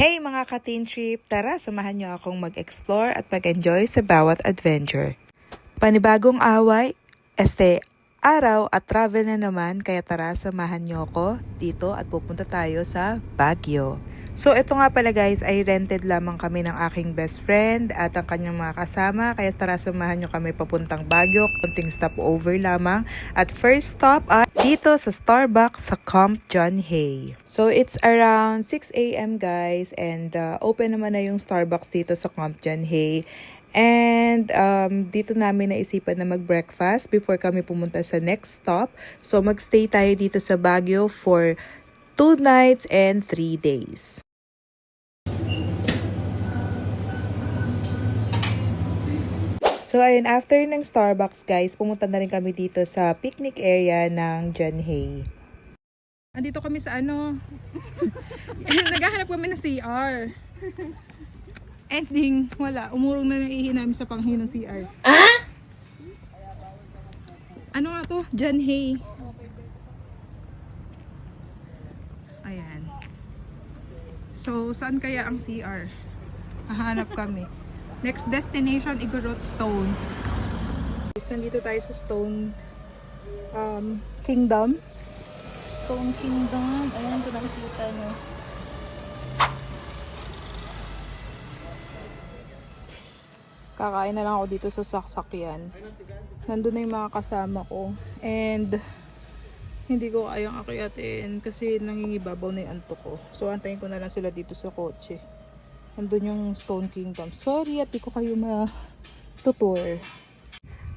Hey mga ka-teen trip! Tara, samahan niyo akong mag-explore at mag-enjoy sa bawat adventure. Panibagong away, este, araw at travel na naman kaya tara samahan niyo ako dito at pupunta tayo sa Baguio. So ito nga pala guys ay rented lamang kami ng aking best friend at ang kanyang mga kasama kaya tara samahan niyo kami papuntang Baguio. Kunting stopover lamang at first stop ay dito sa Starbucks sa Camp John Hay. So it's around 6 a.m. guys and uh, open naman na yung Starbucks dito sa Camp John Hay. And um, dito namin naisipan na mag-breakfast before kami pumunta sa next stop. So magstay tayo dito sa Baguio for 2 nights and 3 days. So ayun, after ng Starbucks guys, pumunta na rin kami dito sa picnic area ng John Hay. Andito kami sa ano. Naghahanap kami ng CR. Ending, wala. Umurong na ng ihi namin sa panghin ng CR. Ah? Ano nga to? John Hay. Ayan. So, saan kaya ang CR? Hahanap kami. Next destination, Igorot Stone. Nandito tayo sa Stone um, Kingdom. Stone Kingdom. Ayan, ito nakikita nyo. Kakain na lang ako dito sa saksakyan. Nandun na yung mga kasama ko. And, hindi ko kayang akyatin kasi nangingibabaw na yung antok ko. So, antayin ko na lang sila dito sa kotse. Nandun yung Stone Kingdom. Sorry at di ko kayo ma-tutor.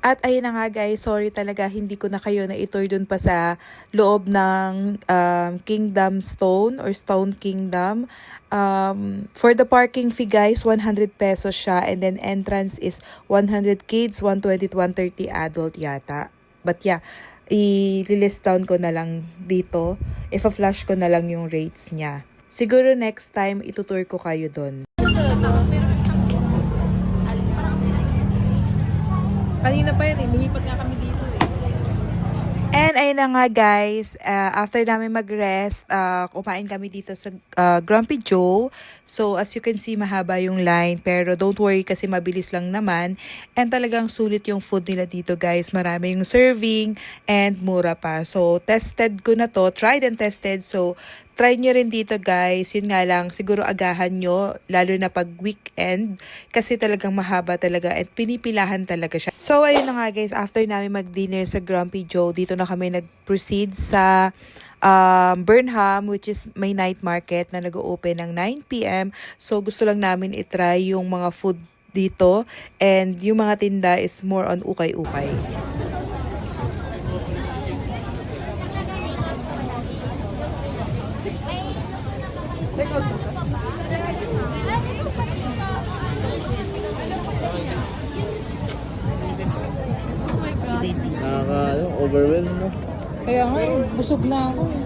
At ayun na nga guys, sorry talaga hindi ko na kayo na itour dun pa sa loob ng um, Kingdom Stone or Stone Kingdom. Um, for the parking fee guys, 100 pesos siya and then entrance is 100 kids, 120 to 130 adult yata. But yeah, i-list down ko na lang dito. If flash ko na lang yung rates niya. Siguro next time itutur ko kayo doon. Kanina pa yan eh, lumipat nga kami dito eh. And ayun na nga guys, uh, after namin mag-rest, uh, kumain kami dito sa uh, Grumpy Joe. So as you can see, mahaba yung line. Pero don't worry kasi mabilis lang naman. And talagang sulit yung food nila dito guys. Marami yung serving and mura pa. So tested ko na to, tried and tested. So try nyo rin dito guys. Yun nga lang, siguro agahan nyo, lalo na pag weekend. Kasi talagang mahaba talaga at pinipilahan talaga siya. So ayun na nga guys, after namin mag-dinner sa Grumpy Joe, dito na kami nag-proceed sa um, Burnham, which is may night market na nag-open ng 9pm. So gusto lang namin itry yung mga food dito and yung mga tinda is more on ukay-ukay. Overwhelm mo. Kaya nga eh, busog na ako eh.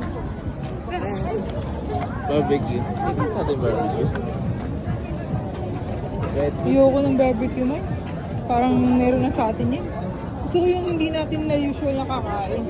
Barbecue. Hindi sa atin barbecue. Meat. Ayoko ng barbecue mo. Parang meron na sa atin yan. Gusto ko yung hindi natin na usual na kakain.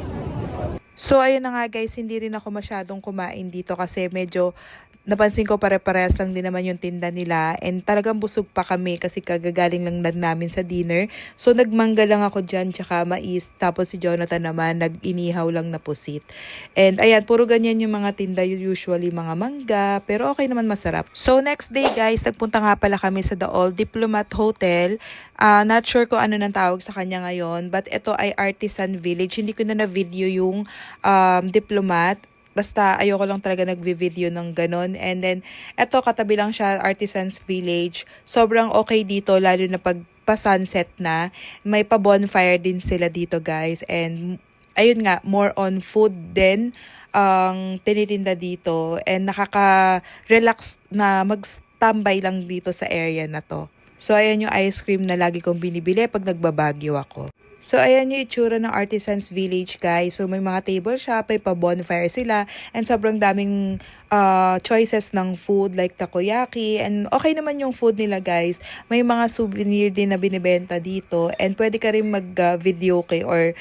So ayun na nga guys, hindi rin ako masyadong kumain dito kasi medyo napansin ko pare-parehas lang din naman yung tinda nila and talagang busog pa kami kasi kagagaling lang na namin sa dinner. So nagmangga lang ako dyan tsaka mais tapos si Jonathan naman nag-inihaw lang na pusit. And ayan, puro ganyan yung mga tinda usually mga mangga pero okay naman masarap. So next day guys, nagpunta nga pala kami sa The Old Diplomat Hotel. Uh, not sure kung ano nang tawag sa kanya ngayon but ito ay Artisan Village. Hindi ko na na-video yung um, Diplomat Basta ayoko lang talaga nagvi-video ng ganon. And then, eto katabi lang siya, Artisans Village. Sobrang okay dito, lalo na pag pa-sunset na. May pa-bonfire din sila dito, guys. And, ayun nga, more on food din ang tinitinda dito. And nakaka-relax na mag-tambay lang dito sa area na to. So, ayan yung ice cream na lagi kong binibili pag nagbabagyo ako. So, ayan yung itsura ng Artisans Village, guys. So, may mga table shop, may pa-bonfire sila, and sobrang daming uh, choices ng food like takoyaki. And okay naman yung food nila, guys. May mga souvenir din na binibenta dito, and pwede ka rin mag-video uh, kay or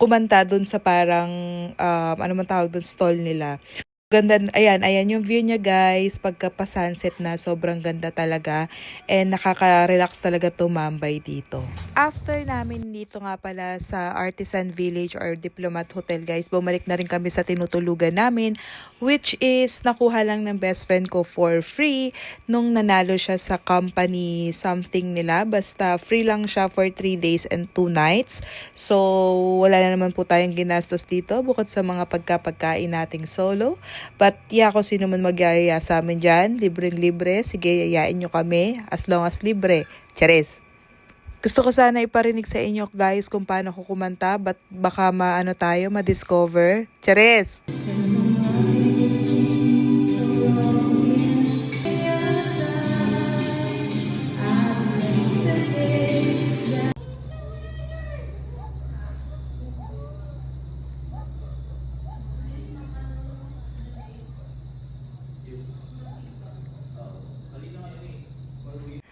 kumanta dun sa parang, um, ano man tawag dun, stall nila. Ganda, ayan, ayan yung view niya guys, pagka pa sunset na, sobrang ganda talaga. And nakaka-relax talaga tumambay dito. After namin dito nga pala sa Artisan Village or Diplomat Hotel guys, bumalik na rin kami sa tinutulugan namin, which is nakuha lang ng best friend ko for free nung nanalo siya sa company something nila. Basta free lang siya for 3 days and 2 nights. So, wala na naman po tayong ginastos dito bukod sa mga pagkapagkain nating solo. But yeah, kung sino man magyayaya sa amin dyan, libreng-libre, sige, yayain nyo kami as long as libre. Charis! Gusto ko sana iparinig sa inyo guys kung paano ko kumanta, but baka maano tayo, ma-discover. Charis!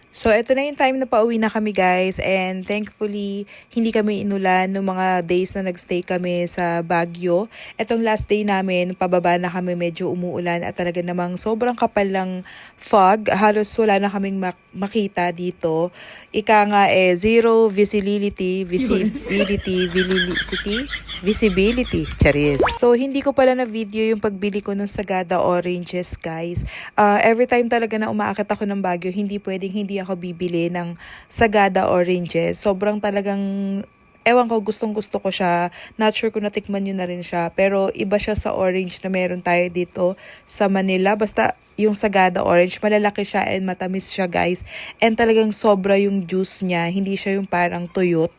So, ito na yung time na pauwi na kami guys and thankfully, hindi kami inulan ng mga days na nagstay kami sa Baguio. Etong last day namin, pababa na kami medyo umuulan at talaga namang sobrang kapal ng fog. Halos wala na kaming mak- makita dito. Ika nga eh, zero visibility, visibility, visibility, visibility. Charis. So, hindi ko pala na video yung pagbili ko ng Sagada oranges, guys. Uh, every time talaga na umaakit ako ng Baguio, hindi pwedeng hindi ako bibili ng Sagada oranges. Sobrang talagang ewan ko, gustong gusto ko siya. Not sure kung natikman nyo na rin siya. Pero iba siya sa orange na meron tayo dito sa Manila. Basta yung Sagada orange, malalaki siya and matamis siya guys. And talagang sobra yung juice niya. Hindi siya yung parang tuyot.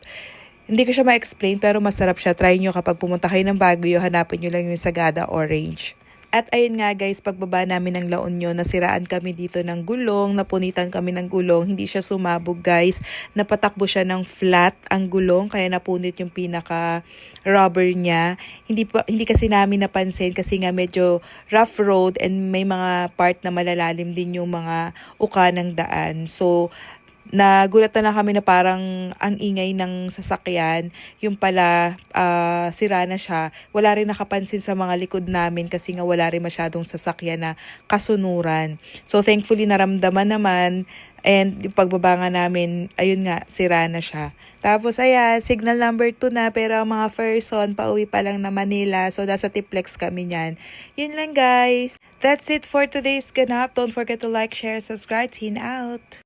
Hindi ko siya ma-explain pero masarap siya. Try nyo kapag pumunta kayo ng Baguio, hanapin nyo lang yung Sagada Orange. At ayun nga guys, pagbaba namin ng La Union, nasiraan kami dito ng gulong, napunitan kami ng gulong, hindi siya sumabog guys. Napatakbo siya ng flat ang gulong, kaya napunit yung pinaka rubber niya. Hindi, pa, hindi kasi namin napansin kasi nga medyo rough road and may mga part na malalalim din yung mga uka ng daan. So, nagulat na kami na parang ang ingay ng sasakyan, yung pala ah, sira na siya. Wala rin nakapansin sa mga likod namin kasi nga wala rin masyadong sasakyan na kasunuran. So thankfully naramdaman naman and yung pagbaba nga namin, ayun nga, sira na siya. Tapos ayan, signal number 2 na pero ang mga person pauwi pa lang na Manila. So nasa Tiplex kami niyan. Yun lang guys. That's it for today's ganap. Don't forget to like, share, subscribe. Teen out.